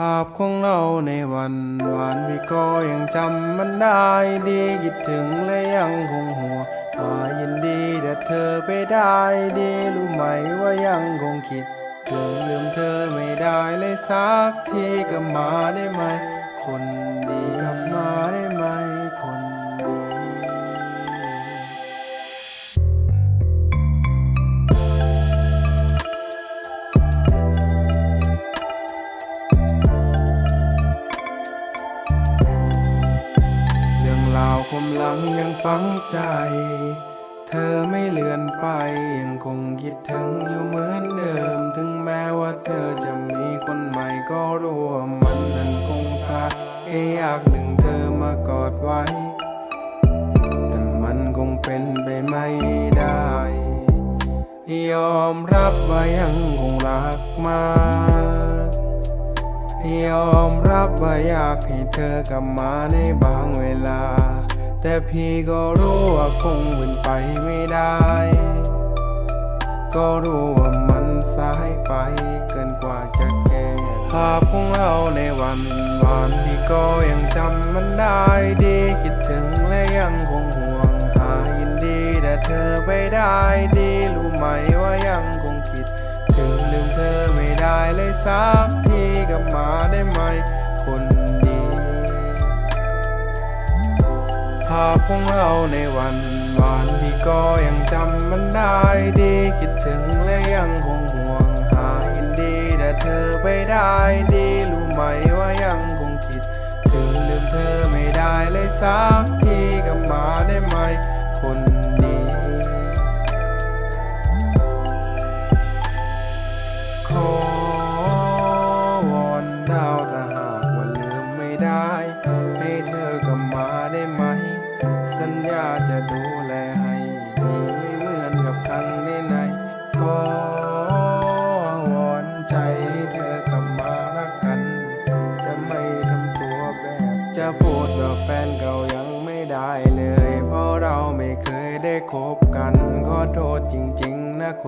ภาพของเราในวันหวานพี่ก็ยังจำมันได้ดีคิดถึงและยังคงหัวหายินดีแต่เธอไปได้ดีรู้ไหมว่ายังคงคิดถึงลืมเธอไม่ได้เลยสักทีก็มาได้ไหม คน มหลังยังฝังใจ เธอไม่เลือนไปยังคงคิดถึงอยู่เหมือนเดิม ถึงแม้ว่าเธอจะมีคนใหม่ก็รู้ว่ามันนั้นคงสายเออยากหนึ่งเธอมากอดไว้ แต่มันคงเป็นไปไม่ได้ ยอมรับว่ายังคงรักมากยอมรับว่าอยากให้เธอกลับมาในบางเวลา แต่พี่ก็รู้ว่าคงเป็นไปไม่ได้ ก็รู้ว่ามันสายไปเกินกว่าจะแก้ภาพของเราในวันวานพี่ก็ยังจำมันได้ดีคิดถึงและยังคงห่วงหายินดีแต่เธอไปได้ดีรู้ไหมว่ายังคงคิด ถึงลืมเธอไม่ได้เลยสักทีกลับมาได้ไหมาพของเราในวันวานพี่ก็ยังจำมันได้ดีคิดถึงและยังคงห่วงหายินดีแต่เธอไปได้ดีรู้ไหมว่ายังคงคิด ถึงลืมเธอไม่ได้เลยสักทีกลับมาได้ไหม คนดี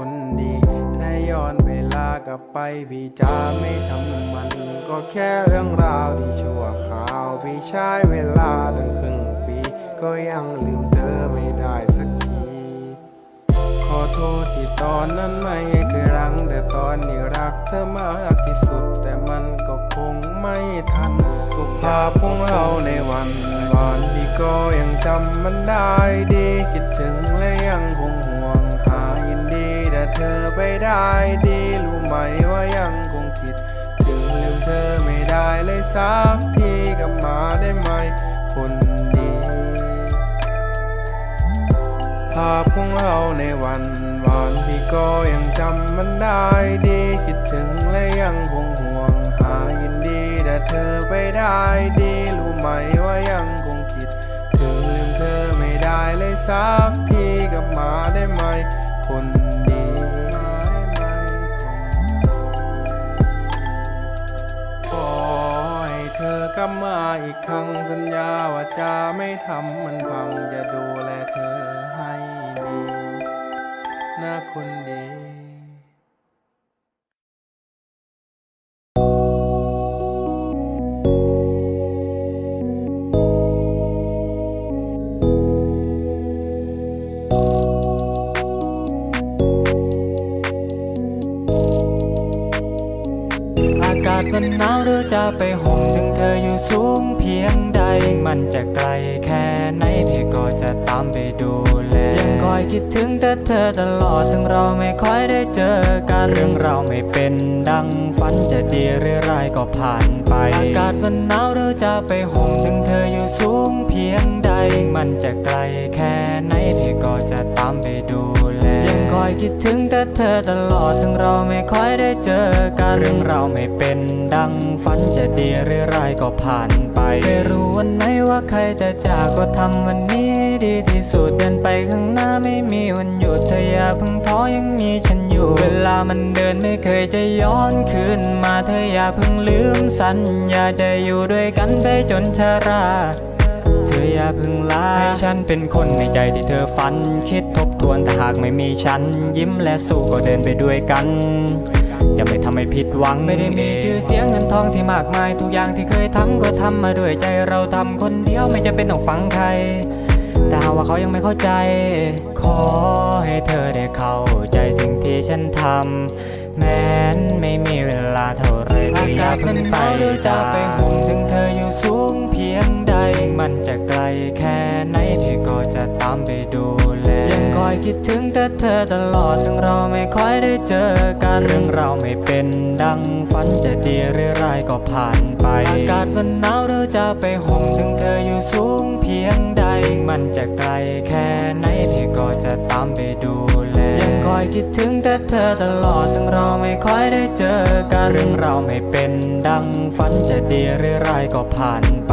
คนดีถ้าย้อนเวลากลับไปพี่จะไม่ทำมัน ก็แค่เรื่องราวที่ชั่วคราวพี่ใช้เวลาตั้งครึ่งปี ก็ยังลืมเธอไม่ได้สักที ขอโทษที่ตอนนั้นไม่เคยรังแต่ตอนนี้รักเธอมากที่สุด แต่มันก็คงไม่ทันทุกภาพของเราในวันวานพี่ก็ยังจำมันได้ดีคิดถึงและยังคงห่วง เธอไปได้ดีรู้ไหมว่ายังคงคิด ถึงลืมเธอไม่ได้เลยสักทีกลับมาได้ไหม คนดีภาพของเราในวันวานพี่ก็ยังจำมันได้ดีคิดถึงและยังคงห่วงหายินดีแต่เธอไปได้ดีรู้ไหมว่ายังคงคิด ถึงลืมเธอไม่ได้เลยสักทีกลับมาได้ไหมคน เธอกลับมาอีกครั้งสัญญาว่าจะไม่ทำมันพังจะดูแลเธอให้ดีนะคนดีอากาศมันหนาวหรือจะไปห่ แต่เธอตลอดถึงเราไม่ค่อยได้เจอกันเรื่องเราไม่เป็นดังฝันจะดีหรือร้ายก็ผ่านไป อากาศมันหนาวหรือจะไปห่มถึงเธออยู่สูงเพียงใด มันจะไกลแค่ไหนพี่ก็จะตามไปดูแลยังคอยคิดถึงแต่เธอตลอดถึงเราไม่ค่อยได้เจอกันเรื่องเราไม่ เป็นดังฝันจะดีหรือร้ายก็ผ่านไป ไม่รู้วันไหนว่าใครจะจากก็ทำวันนี้ดีที่สุดเดินไปข้างหน้าไม่มีวันหยุดเธออย่าเพิ่งท้อยังมีฉันอยู่ เวลามันเดินไม่เคยจะย้อนคืนมาเธออย่าเพิ่งลืมสัญญาจะอยู่ด้วยกันไปจนชราเธออย่าเพึ่งลาให้ฉันเป็นคนในใจที่เธอฝัน คิดทบทวนแต่หากไม่มีฉัน ยิ้มและสู้ก็เดินไปด้วยกัน จะไม่ทำให้ผิดหวังไม่ได้มีชื่อเสียงเงินทองที่มากมาย ทุกอย่างที่เคยทำก็ทำมาด้วยใจเราทำคนเดียวไม่จะเป็นต้องฟังใครแต่หากว่าเขายังไม่เข้าใจ ขอให้เธอได้เข้าใจสิ่งที่ฉันทำแม้นไม่มีเวลาเท่าไรก็อยากขึ้นไปจะไปห่มถึงเธออยู่สูงเพียงใด มันจะไกลแค่ไหนพี่ก็จะตามไปดู อยคิดถึงแต่เธอตลอดถึงเราไม่ค่อยได้เจอกันเรื่องเราไม่เป็นดังฝันจะดีหรือร้ายก็ผ่านไป อากาศมันหนาวเราจะไปห่มถึงเธออยู่สูงเพียงใด มันจะไกลแค่ไหนพี่ก็จะตามไปดูแลยังคอยคิดถึงแต่เธอตลอดถึงเราไม่ค่อยได้เจอกันเรื่องเราไม่เป็นดังฝันจะดีหรือร้ายก็ผ่านไป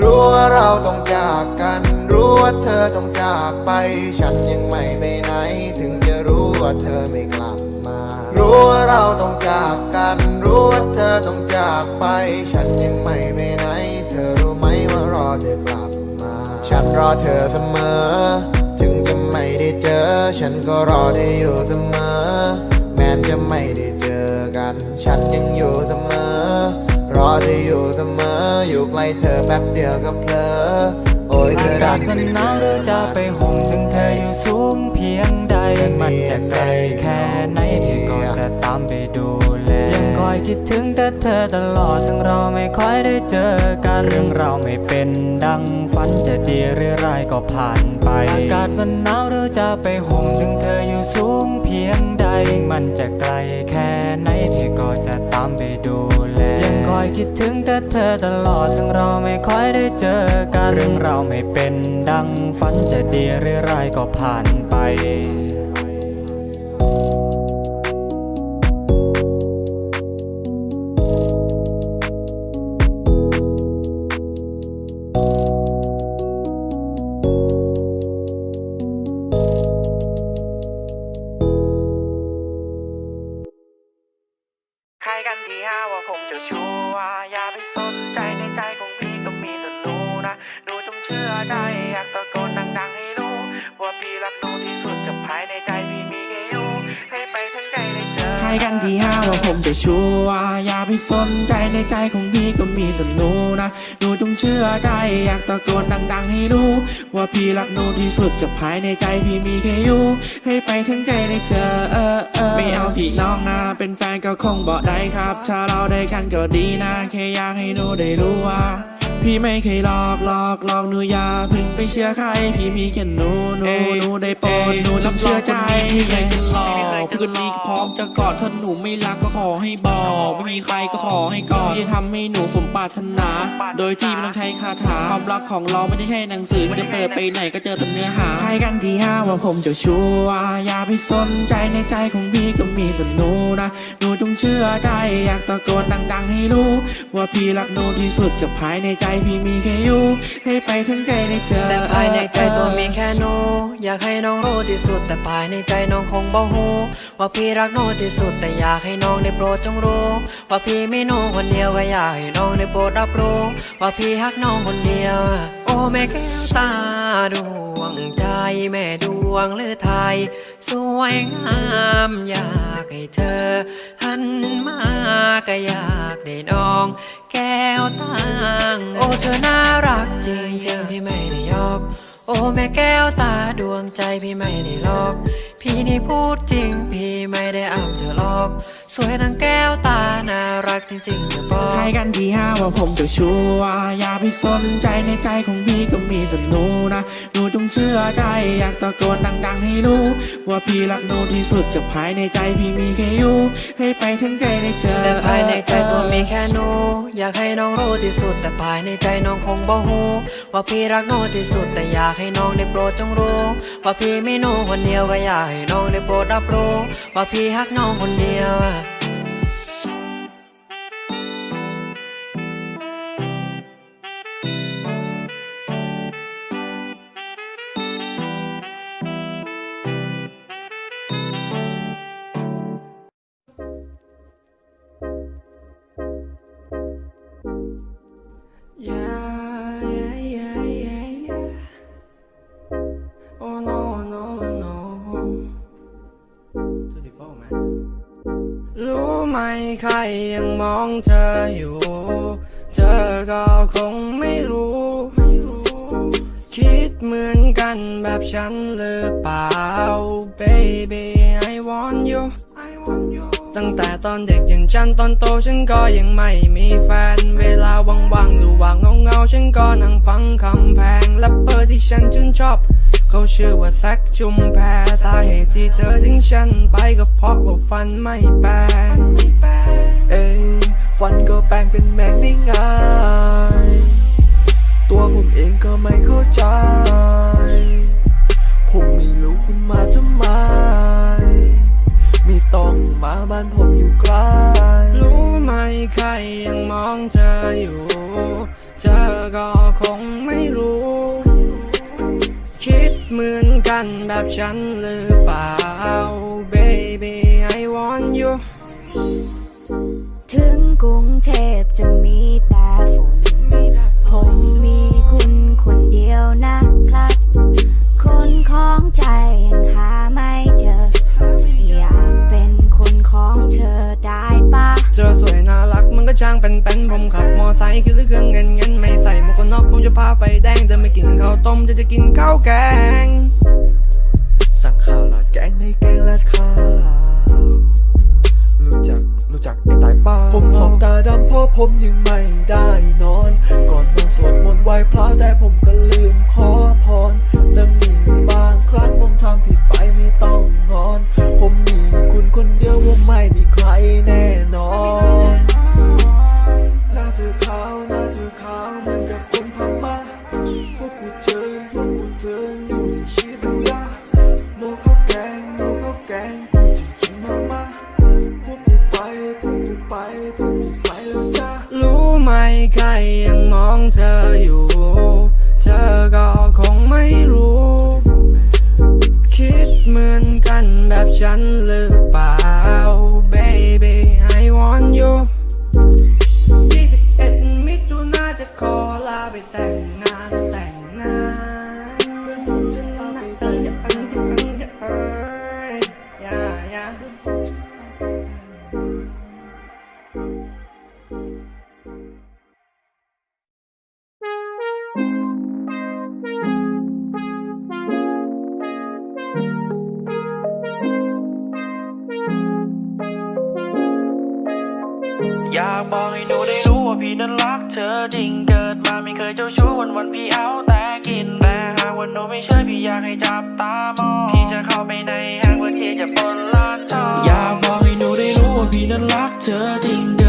รู้ว่าเราต้องจากกัน รู้ว่าเธอต้องจากไป ฉันยังไม่ไปไหน ถึงจะรู้ว่าเธอไม่กลับมา รู้ว่าเราต้องจากกัน รู้ว่าเธอต้องจากไป ฉันยังไม่ไปไหน เธอรู้ไหมว่ารอเธอกลับมา ฉันรอเธอเสมอ ถึงจะไม่ได้เจอ ฉันก็รอได้อยู่เสมอ แม้จะไม่ได้เจอกัน ฉันยังอยู่เสมอ รอได้อยู่เสมอ อยู่ใกล้เธอแป๊บเดียวก็เพลอโอ้ยเธออาดักาศนมันไม่หเจนาวอเราจะไปห่มถึงเธออยู่สูงเพียงใด มันจะไกลแค่ไหนที่ก็จะตามไปดูแลยังคอยคิดถึงแต่เธอตลอดถึงเราไม่ค่อยได้เจอกันเรื่องเราไม่เป็นดังฝันจะดีหรือร้ายก็ผ่านไป อากาศมันหนาวเราจะไปห่มถึงเธออยู่สูงเพียงใด มันจะไกล คิดถึงแต่เธอตลอดทั้งเราไม่ค่อยได้เจอกันเรื่องเราไม่เป็นดังฝันจะดีหรือร้ายก็ผ่านไป ใครกันที่ห้าว่าผมจะชัวร์อย่าไปสนใจในใจของพี่ก็มีแต่หนูนะหนูจงเชื่อใจ กันที่ห้าว่าผมจะชัวร์อย่าไปสนใจในใจของพี่ก็มีแต่หนูนะหนูจงเชื่อใจอยากตะโกนดัง ๆ ให้รู้ ว่าพี่รักหนูที่สุดกับภายในใจพี่มีแค่อยู่ให้ไปทั้งใจได้เจอเออเออไม่เอาพี่น้องนะ เป็นแฟนก็คงบอกได้ครับ ถ้าเราได้กันก็ดีนะแค่อยากให้หนูได้รู้ว่า พี่ไม่เคยหลอกหลอกหลอกหนูอย่าเพึ่งไปเชื่อใคร พี่มีแค่หนูหนูหนูได้โปรดหนูต้องเชื่อใจพี่เคยจะหลอกพี่คนนี้ก็พร้อมจะกอดถ้าหนูไม่รักก็ขอให้บอกไม่มีใครก็ขอให้กอดพี่จะทำให้หนูสมปรารถนา โดยที่ไม่ต้องใช้คาถาความรักของเราไม่ได้แค่หนังสือที่จะเปิดไปไหนก็เจอแต่เนื้อหาใครกันที่ห้าว่าผมจะชัวร์อย่าไปสนใจในใจของพี่ก็มีแต่หนูนะหนูจงเชื่อใจอยากตะโกนดัง ๆ ให้รู้ ว่าพี่รักหนูที่สุดกับภายในใจพี่มีแค่อยู่ให้ไปทั้งใจได้เจอแต่ภายในใจตัวมีแค่หนูอยากให้น้องรู้ที่สุด แต่ภายในใจน้องคงบ่ฮู้ว่าพี่รักหนูที่สุด แต่อยากให้น้องได้โปรดจงรู้ ว่าพี่ไม่หนูคนเดียวก็อยากให้น้องได้โปรดรับรู้ ว่าพี่รักน้องคนเดียว อ้แม่แก้วตาดวงใจแม่ดวงหรือไทย สวยงามอยากให้เธอ หันมาก็อยากได้น้อง แก้วตาโอ้เธอน่ารักจริงจริงพี่ไม่ได้ยอก โอ้แม่แก้วตาดวงใจพี่ไม่ได้หลอก พี่นี่พูดจริงพี่ไม่ได้อ้ำเธอหลอก สวยทั้งแก้วตา น่ารักจริงๆจะบอกใครกันที่ห้าว่าผมจะชัวร์อย่าไปสนใจในใจของพี่ก็มีแต่หนูนะหนูจงเชื่อใจอยากตะโกนดังๆให้รู้ว่าพี่รักหนูที่สุดกับภายในใจพี่มีแค่อยู่ให้ไปทั้งใจได้เจอแต่ภายในใจตัวมีแค่หนู อยากให้น้องรู้ที่สุด แต่ภายในใจน้องคงบ่ฮู้ว่าพี่รักหนูที่สุดแต่อยากให้น้องได้โปรดจงรู้ ว่าพี่ไม่หนูคนเดียวก็อยากให้น้องได้โปรดรับรู้ ว่าพี่ฮักน้องคนเดียว รู้ไหมใครยังมองเธออยู่ เธอก็คงไม่รู้ คิดเหมือนกันแบบฉันหรือเปล่า baby I want you ตั้งแต่ตอนเด็กอย่างฉันตอนโตฉันก็ยังไม่มีแฟน เวลาว่างๆหรือว่างเงาๆฉันก็นั่งฟังคำแพงแรปเปอร์ที่ฉันชื่นชอบ เขาชื่อว่าแซคชุมแพรสาเหตุที่เธอทิ้งฉันไปก็เพราะว่าฟันไม่แปลงเอ้ฟันก็แปลงเป็นแมงได้ง่ายตัวผมเองก็ไม่เข้าใจ ผมไม่รู้คุณมาทำไมไม่ต้อง มาบ้านผมอยู่ไกลรู้ไหมใครยังมองเธออยู่ เธอก็คงไม่รู้ คิดเหมือนกันแบบฉันหรือเปล่า baby I want you ถึงกรุงเทพจะมี เป็นผมขับมอไซค์คือเครื่องเงินเงินไม่ใส่หมวกกันน็อกผมจะพาไฟแดงเดินไปกินข้าวต้มจะจะกินข้าวแกง สั่งข้าวราดแกงในแกงราดข้าวรู้จักรู้จักไอ้ตายป้าผมขอบตาดำเพราะผมยังไม่ได้นอน ก่อนนอนสวดมนต์ไหว้พระแต่ผมก็ลืมขอพรแต่มีบางครั้งผมทำผิดไปไม่ต้องงอน ผมมีคุณคนเดียวว่าไม่มีใครแน่ บอกให้หนูได้รู้ว่าพี่นั้นรักเธอจริงเกิดมาไม่เคยเจ้าชู้วันวันๆพี่เอาแต่กินแต่หากวันหนูไม่เชื่อพี่อยากให้จับตามองพี่จะเข้าไปในห้างเพื่อที่จะปล้นร้านทองอยากบอกให้หนูได้รู้ว่าพี่นั้นรักเธอจริง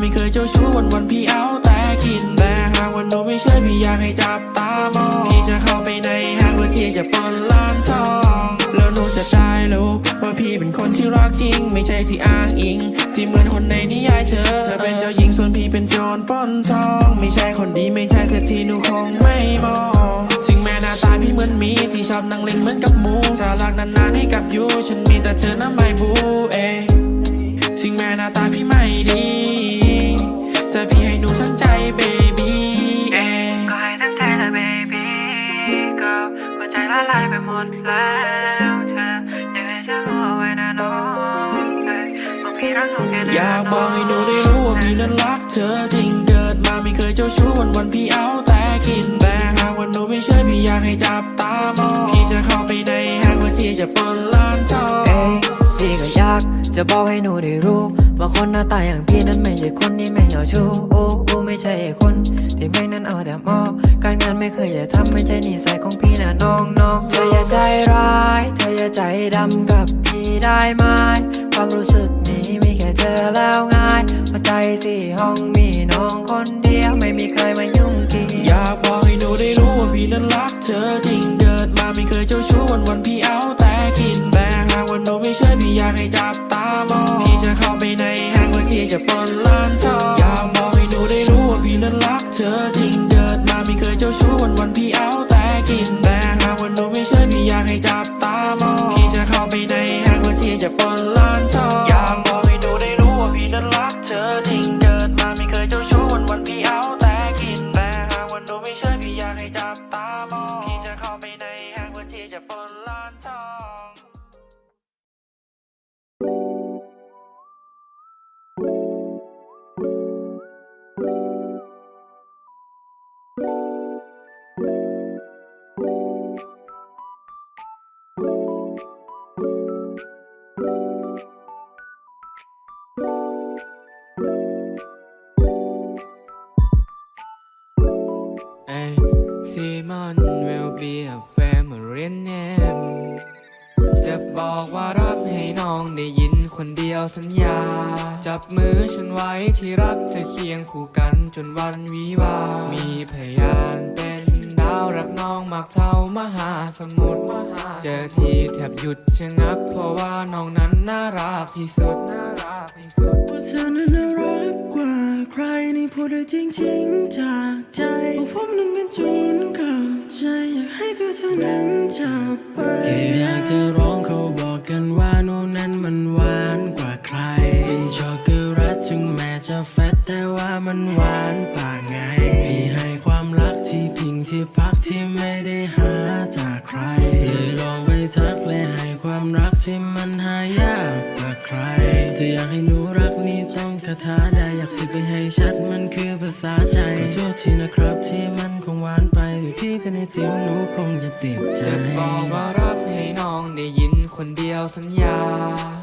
ไม่เคยเจ้าชู้วันวันพี่เอาแต่กิน แต่หากวันหนูไม่ชื่อพี่อยากให้จับตามองพี่จะเข้าไปในห้างเพื่อที่จะปนร้านทอง แล้วหนูจะได้รู้ว่าพี่เป็นคนที่รักจริง ไม่ใช่ที่อ้างอิง ที่เหมือนคนในนิยายเธอเธอเป็นเจ้าหญิงส่วนพี่เป็นโจรปล้นทอง ไม่ใช่คนดีไม่ใช่เศรษฐีหนูคงไม่มองถึงแม้หน้าตาพี่เหมือนมีที่ชอบนั่งเล่นเหมือนกับหมูจะรักนานๆให้กับยูฉันมีแต่เธอน้ำไม่บูเองถึงแม้หน้าตาพี่ไม่ดี พี่ให้หนูทั้งใจเบบี้เองก็ให้ทั้งใจละ baby ก็ก็ใจละลายไปหมดแล้วเธออยากให้ฉันรู้เอาไว้นะน้องเอ้ยว่าพี่รักน้องแค่ไหนอยากบอกให้หนูได้รู้ว่าพี่นั้นรักเธอจริงเกิดมาไม่เคยเจ้าชู้วันวันๆพี่เอาแต่กินแต่หากวันหนูไม่เชื่อพี่อยากให้จับตามองพี่จะเข้าไปในห้างเพื่อที่จะปล้นร้านทองเอ้ย พี่ก็อยากจะบอกให้หนูได้รู้ ว่าคนหน้าตาอย่างพี่นั้นไม่ใช่คนที่แม่เหยาชู้โอ้โอ้ไม่ใช่ไอ้คนที่แม่งนั้นเอาแต่มอบการงานไม่เคยจะทำไม่ใช่นิสัยของพี่นะน้องน้องเธออย่าใจร้าย เธออย่าใจดำกับพี่ได้ไหมความรู้สึกนี้มีแค่เธอแล้วง่ายหัวใจสี่ห้องมีน้องคนเดียวไม่มีใครมายุ่งเกี่ยวอยากบอกให้หนูได้รู้ว่าพี่นั้นรักเธอจริงเกิดมาไม่เคยเจ้าชู้วันวันๆพี่ family name จะบอกว่ารักให้น้องได้ยินคนเดียวสัญญา จับมือฉันไว้ที่รักจะเคียงคู่กันจนวันวิวา มีพยานเป็าวรักน้องมากเท่ามหาสมุทรเจอทีแทบหยุดชะงัก เพราะว่าน้องนั้นน่ารักที่สุดน่ารักที่สุดว่าเธอนั้นน่ารักกว่าใครนี่พูดได้จริงๆจากใจว่าผมนั้นเป็นจูนกับใจอยากให้เธอเท่านั้นจากไปแค่อยากจะร้องเขาบอกกันว่าโน่นนั้นมันหวานกว่าใครช็อกโกแลตถึงแม้จะแฟตแต่ว่ามันหวานปาก พักที่ไม่ได้หาจากใคร เลยลองไปทักและให้ความรักที่มันหายากกว่าใคร จะอยากให้หนูรักนี่ต้องคาถาได้อยากสิไปให้ชัดมันคือภาษาใจขอโทษทีนะครับที่มันคงหวานไปหรือพี่เป็นไอติมหนูคงจะติดใจจะบอกว่ารักให้น้องได้ยินคนเดียวสัญญา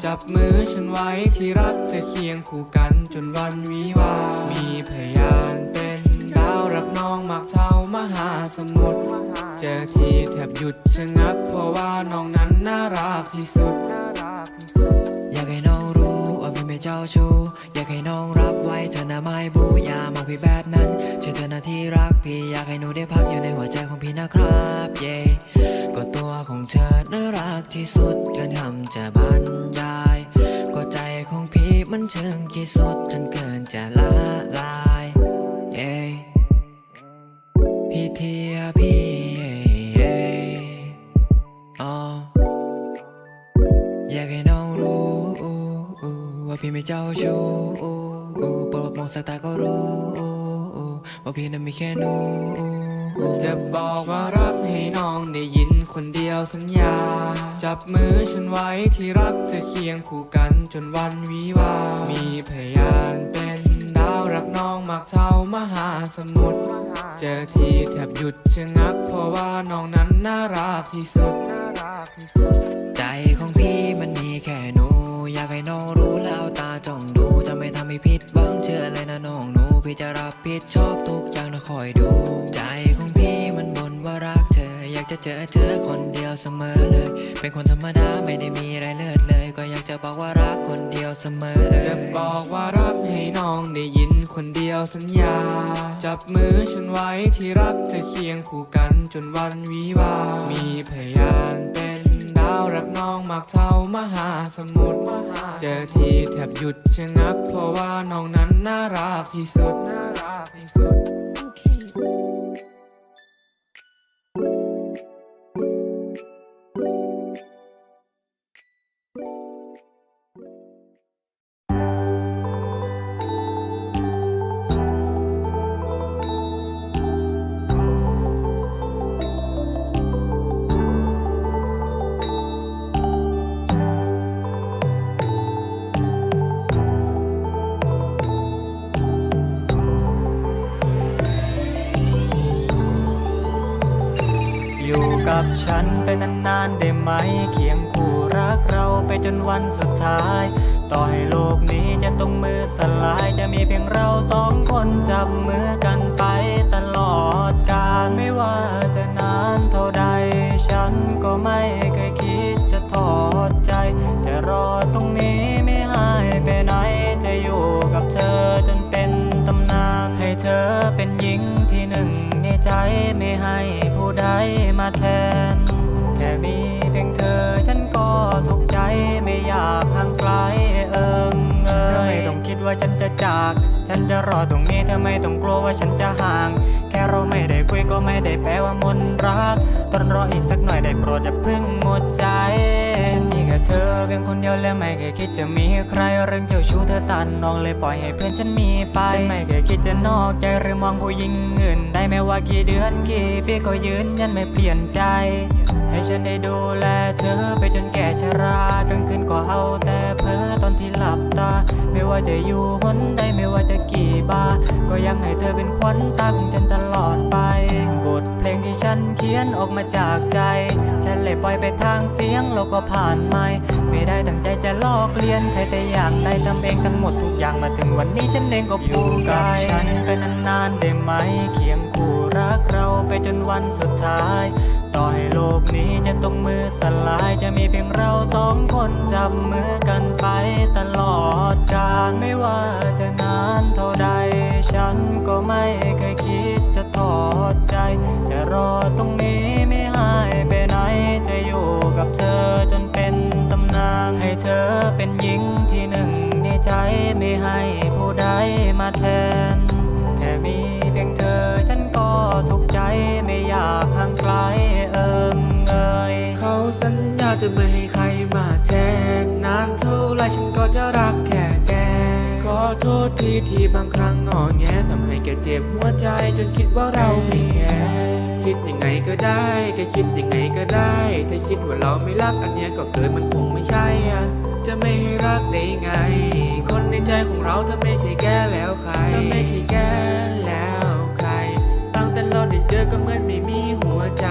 จับมือฉันไว้ที่รักจะเคียงคู่กันจนวันวิวา มีพยาน น้องมากเท่ามหาสมุทรเจอทีแทบหยุดชะงัก เพราะว่าน้องนั้นน่ารักที่สุดน่ารักที่สุด อยากให้น้องรู้ว่าพี่ไม่เจ้าชู้อยากให้น้องรับไว้เธอนะไม่บูอย่ามองพี่แบบนั้นเชื่อเธอนะที่รักพี่อยากให้หนูได้พักอยู่ในหัวใจของพี่นะครับเย่ก็ตัวของเธอน่ารักที่สุดเกินคำจะบรรยายก็ใจของพี่มันเชิงที่สุดจนเกินจะละลายเย่พี่เทียพี่เย่ อ๋ออยากให้น้องรู้ ว่าพี่ไม่เจ้าชู้โปรดมองสายตาก็รู้ ว่าพี่นั้นมีแค่หนู จะบอกว่ารักให้น้องได้ยินคนเดียวสัญญา จับมือฉันไว้ที่รักจะเคียงคู่กันจนวันวิวา มีพยาน มากเท่ามหาสมุทรเจอทีแทบหยุดชะงัก เพราะว่าน้องนั้นน่ารักที่สุดน่ารักที่สุด ใจของพี่มันมีแค่หนู อยากให้น้องรู้แล้วตาจ้องดูจะไม่ทำให้ผิดหวังเชื่อเลยนะน้องหนู พี่จะรับผิดชอบทุกอย่างนะคอยดู ใจของากจะเจอเธอคนเดียวเสมอเลย เป็นคนธรรมดาไม่ได้มีอะไรเลิศเลย ก็อยากจะบอกว่ารักคนเดียวเสมอจะบอกว่ารักให้น้องได้ยินคนเดียวสัญญา จับมือฉันไว้ที่รักจะเคียงคู่กันจนวันวิวาห์มีพยานเป็นดาวรักน้องมากเท่ามหาสมุทรเจอทีแทบหยุดชะงักเพราะว่าน้องนั้นน่ารักที่สุดน่ารักที่สุดอ กับฉันไปนานๆได้ไหม เคียงคู่รักเราไปจนวันสุดท้าย ต่อให้โลกนี้จะต้องมือสลาย จะมีเพียงเราสองคนจับมือกัน ไม่ให้ผู้ใดมาแทน แค่มีเพียงเธอฉันก็สุขใจไม่อยากห่างไกลเอิงเอยเธอไม่ต้องคิดว่าฉันจะจาก ฉันจะรอตรงนี้เธอไม่ต้องกลัวว่าฉันจะห่าง เราไม่ได้คุยก็ไม่ได้แปลว่ามนรักตอนรออีกสักหน่อยได้โปรดอย่าเพิ่งหมดใจ ฉันมีแค่เธอเพียงคนเดียวและไม่เคยคิดจะมีใครเรื่องเจ้าชู้เธอตันน้องเลยปล่อยให้เพื่อนฉันมีไป ฉันไม่เคยคิดจะนอกใจหรือมองผู้หญิงอื่น ได้แม้ว่ากี่เดือนกี่ปีก็ยืนยันไม่เปลี่ยนใจ ให้ฉันได้ดูแลเธอไปจนแก่ชรากลางคืนก็เอาแต่เพ้อตอนที่หลับตา ไม่ว่าจะอยู่หนใดไม่ว่าจะกี่บาทก็ยังให้เธอเป็นขวัญตาของฉันตลอดลอดไป บทเพลงที่ฉันเขียนออกมาจากใจ ฉันเลยปล่อยไปทางเสียงแล้วก็ผ่านไม่ไม่ได้ตั้งใจจะลอกเลียนใครแต่อยากได้ทำเองทั้งหมดทุกอย่างมาถึงวันนี้ฉันเองก็ภูมิใจฉันไปนานๆได้ไหม เคียงคู่รักเราไปจนวันสุดท้าย ต่อให้โลกนี้จะต้องมือสลาย จะมีเพียงเราสองคนจับมือกันไปตลอดกาลไม่ว่าจะนานเท่าใด ฉันก็ไม่เคยคิดจะทอดใจ จะรอตรงนี้ไม่หายไปไหน จะอยู่กับเธอจนเป็นตำนาน ให้เธอเป็นหญิงที่หนึ่งในใจไม่ให้ผู้ใดมาแทน แค่มีเพียงเธอ จะไม่ให้ใครมาแทนนานเท่าไรฉันก็จะรักแค่แก ขอโทษทีที่บางครั้งงอแงทำให้แกเจ็บหัวใจจนคิดว่าเราไม่แคร์คิดยังไงก็ได้แกคิดยังไงก็ได้ ถ้าคิดว่าเราไม่รักอันเนี้ยก็เกินมันคงไม่ใช่อะจะไม่ให้รักได้ไง คนในใจของเราถ้าไม่ใช่แกแล้วใครถ้าไม่ใช่แกแล้วใคร ตั้งแต่เราได้เจอก็เหมือนไม่มีหัวใจ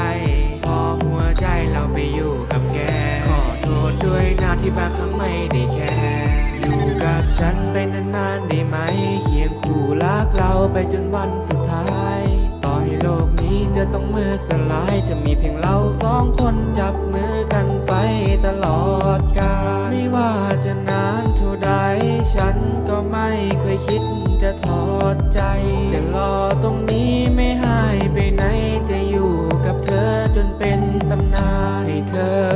หัวใจเราไปอยู่กับแก ขอโทษด้วยนะที่บางครั้งไม่ได้แคร์อยู่กับฉันไปนานๆได้ไหม เคียงคู่รักเราไปจนวันสุดท้าย ต่อให้โลกนี้จะต้องมือสลาย จะมีเพียงเราสองคนจับมือกันไปตลอดกาลไม่ว่าจะนานเท่าใด ฉันก็ไม่เคยคิดจะถอดใจ จะรอตรงนี้ไม่หายไป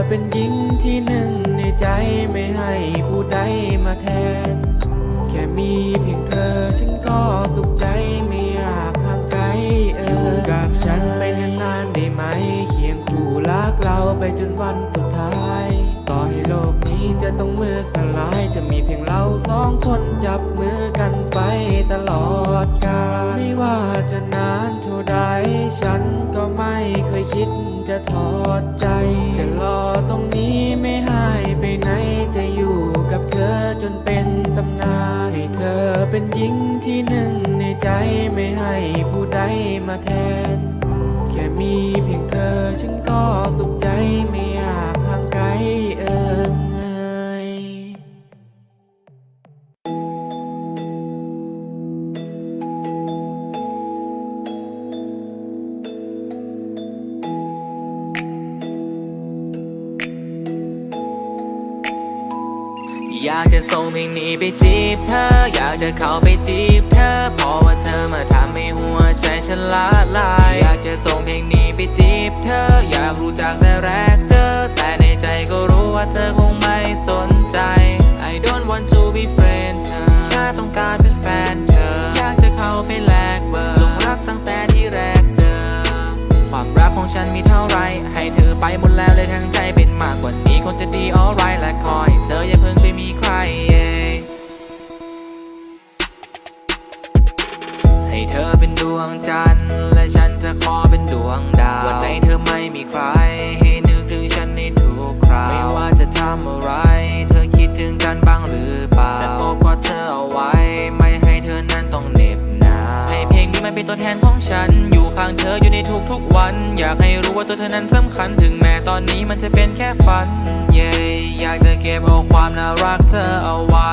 เป็นหญิงที่หนึ่งในใจไม่ให้ผู้ใดมาแทน แค่มีเพียงเธอฉันก็สุขใจไม่อยากห่างไกลเอออยู่กับฉันไปนานๆได้ไหม เคียงคู่รักเราไปจนวันสุดท้าย ต่อให้โลกนี้จะต้องมือสลาย จะมีเพียงเราสองคนจับมือกันไปตลอดกาลไม่ว่าจะนานเท่าใดฉันก็ไม่เคยคิดจะถอดใจจะรอ อจนเป็นตำนานให้เธอเป็นหญิงที่หนึ่งในใจไม่ให้ผู้ใดมาแทน แค่มีเพียงเธอฉันก็สุขใจ วิ่งเพลงนี้ไปจีบเธอ อยากจะเข้าไปจีบเธอเพราะว่าเธอมาทำให้หัวใจฉันละลาย อยากจะส่งเพลงนี้ไปจีบเธอ อยากรู้จักแต่แรกเจอ แต่ในใจก็รู้ว่าเธอคงไม่สนใจ I don't want to be friend เธอแค่ต้องการเป็นแฟนเธอ อยากจะเข้าไปแลกเบอร์หลงรักตั้งแต่ที่แรกเจอ ความรักของฉันมีเท่าไรให้เธอไปหมดแล้วเลยทั้งใจเป็นมากกว่านี้คงจะดี alright และคอย เธออย่าเพิ่งไปมีใคร ให้เธอเป็นดวงจันทร์และฉันจะขอเป็นดวงดาว วันไหนเธอไม่มีใคร ให้นึกถึงฉันในทุกคราว ไม่ว่าจะทำอะไร เธอคิดถึงกันบ้างหรือเปล่า เป็นตัวแทนของฉัน อยู่ข้างเธออยู่ในทุกๆวัน อยากให้รู้ว่าตัวเธอนั้นสำคัญ ถึงแม้ตอนนี้มันจะเป็นแค่ฝัน เย้อยากจะเก็บเอาความน่ารักเธอเอาไว้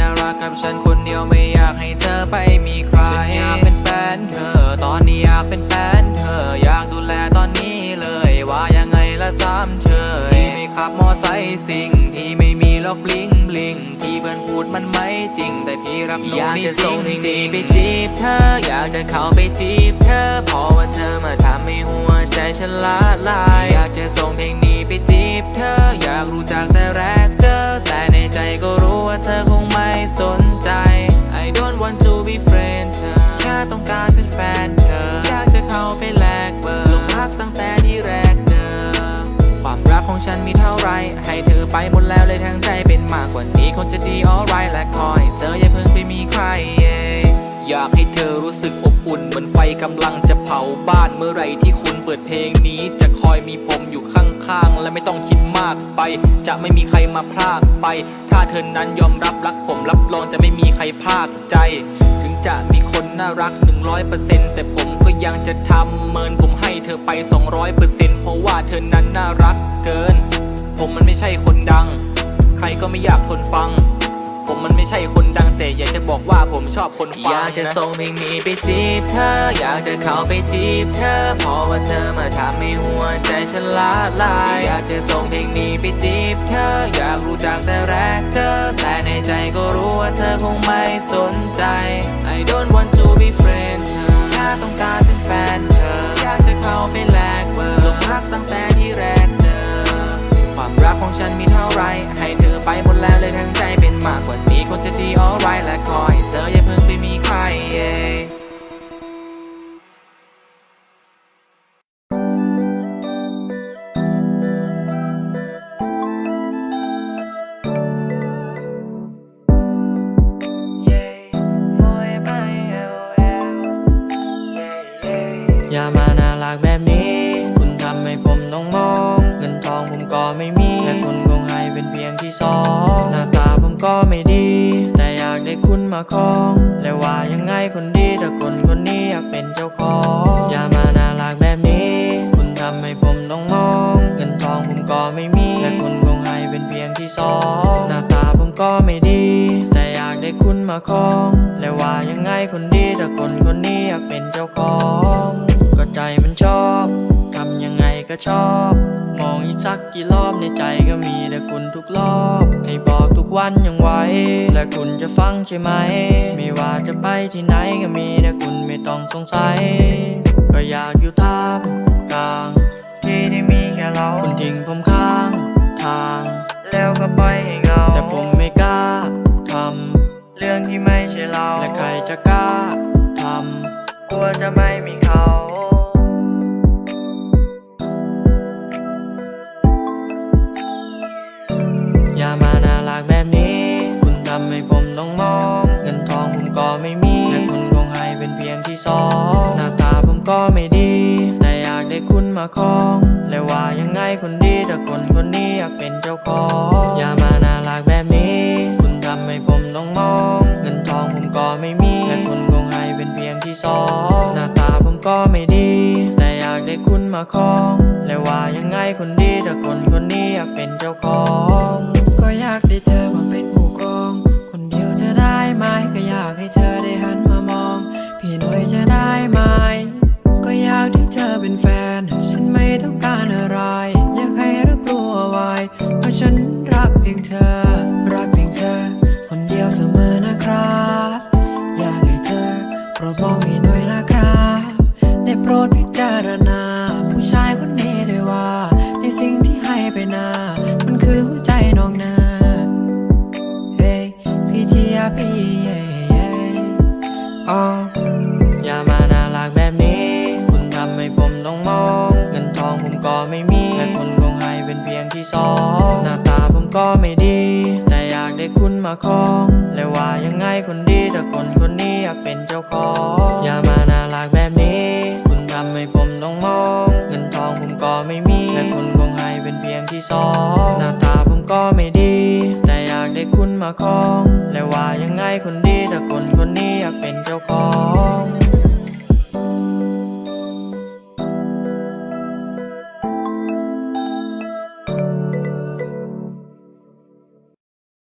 น่ารักกับฉันคนเดียวไม่อยากให้เธอไปมีใคร ฉันอยากเป็นแฟนเธอ ตอนนี้อยากเป็นแฟนเธอ อยากดูแลตอนนี้เลย ว่ายังไงละสามเชยพี่ไม่ขับมอไซค์สิงพี่ไม่ ลอกบลิงบลิงที่เพื่อนพูดมันไม่จริง แต่พี่รักหนูอยากจะส่งเพลงนี้ไปจีบเธอ อยากจะเข้าไปจีบเธอเพราะว่าเธอมาทำให้หัวใจฉันละลาย อยากจะส่งเพลงนี้ไปจีบเธอ อยากรู้จักแต่แรกเจอ แต่ในใจก็รู้ว่าเธอคงไม่สนใจ I don't want to be friend เธอ แค่ต้องการเป็นแฟนเธอ อยากจะเข้าไปแลกเบอร์ลงรักตั้ง ฉันมีเท่าไร ให้เธอไปหมดแล้วเลยทั้งใจเป็นมากกว่านี้คงจะดี alright และคอยเธออย่าเพิ่งไปมีใคร yeah อยากให้เธอรู้สึกอบอุ่นเหมือนไฟกำลังจะเผาบ้านเมื่อไรที่คุณเปิดเพลงนี้ จะคอยมีผมอยู่ข้างๆ และไม่ต้องคิดมากไป จะไม่มีใครมาพรากไป ถ้าเธอนั้นยอมรับรักผมรับรองจะไม่มีใครพรากใจ จะมีคนน่ารัก 100%แต่ผมก็ยังจะทำเมินผมให้เธอไป 200%เพราะว่าเธอนั้นน่ารักเกิน ผมมันไม่ใช่คนดัง ใครก็ไม่อยากทนฟัง ผมมันไม่ใช่คนดังแต่อยากจะบอกว่าผมชอบคนฟังอยากจะส่งเพลงนี้ไปจีบเธอ อยากจะเข้าไปจีบเธอเพราะว่าเธอมาทำให้หัวใจฉันละลายอยากจะส่งเพลงนี้ไปจีบเธอ อยากรู้จักแต่แรกเธอ แต่ในใจก็รู้ว่าเธอคงไม่สนใจ I don't want to be friend เธอแค่ต้องการเป็นแฟนเธอ อยากจะเข้าไปแลกเบอร์หลงรักตั้งแต่ที่แรกเจอความรักของฉันมีเท่าไรให้ ไปหมดแล้วเลยทั้งใจเป็นมากกว่านี้คนจะดี alright และคอยเจออย่าเพิ่งไปมีใคร มาคอง และว่ายังไงคนดีแต่คนคนนี้อยากเป็นเจ้าของ อย่ามาน่ารักแบบนี้ คุณทำให้ผมต้องมอง เงินทองผมก็ไม่มี และคุณคงให้เป็นเพียงที่สองหน้าตาผมก็ไม่ดี แต่อยากได้คุณมาครอง และว่ายังไงคนดีแต่คนคนนี้อยากเป็นเจ้าของ ก็ใจมันชอบ ก็ชอบ มองอีกสักกี่รอบในใจก็มีแต่คุณทุกรอบ ให้บอกทุกวันยังไหวและคุณจะฟังใช่ไหม ไม่ว่าจะไปที่ไหนก็มีแต่คุณไม่ต้องสงสัย ก็อยากอยู่ท่ามกลางที่ที่มีแค่เรา คุณทิ้งผมข้างทาง แล้วก็ปล่อยให้เหงาแต่ผมไม่กล้าทำเรื่องที่ไม่ใช่เรา และใครจะกล้าทำกลัวจะไม่มีเขาอย่าากแบบนี้ คุณทำให้ผมต้องมอง เงินทองผมก็ไม่มี และคุณคงให้เป็นเพียงที่สองหน้าตาผมก็ไม่ดี แต่อยากได้คุณมาครอง และว่ายังไงคนดีแต่คนคนนี้อยากเป็นเจ้าของ อย่ามาน่ารักแบบนี้ คุณทำให้ผมต้องมอง เงินทองผมก็ไม่มี และคุณคงให้เป็นเพียงที่สองหน้าตาผมก็ไม่ดี แต่อยากได้คุณมาครอง และว่ายังไงคนดีแต่คนคนนี้อยากเป็นเจ้าของากได้เธอมาเป็นคู่กอง คนเดียวจะได้ไหมก็อยากให้เธอได้หันมามอง พี่หน่อยจะได้ไหม ก็อยากได้เธอเป็นแฟน ฉันไม่ต้องการอะไร อยากให้รับรู้เอาไว้ว่าฉันรักเพียงเธอาครอง และว่ายังไงคนดีแต่คนคนนี้อยากเป็นเจ้าของ อย่ามาน่ารักแบบนี้ คุณทำให้ผมต้องมอง เงินทองผมก็ไม่มี และคุณคงให้เป็นเพียงที่สอง หน้าตาผมก็ไม่ดี แต่อยากได้คุณมาครอง และว่ายังไงคนดีแต่คนคนนี้อยากเป็นเจ้าของ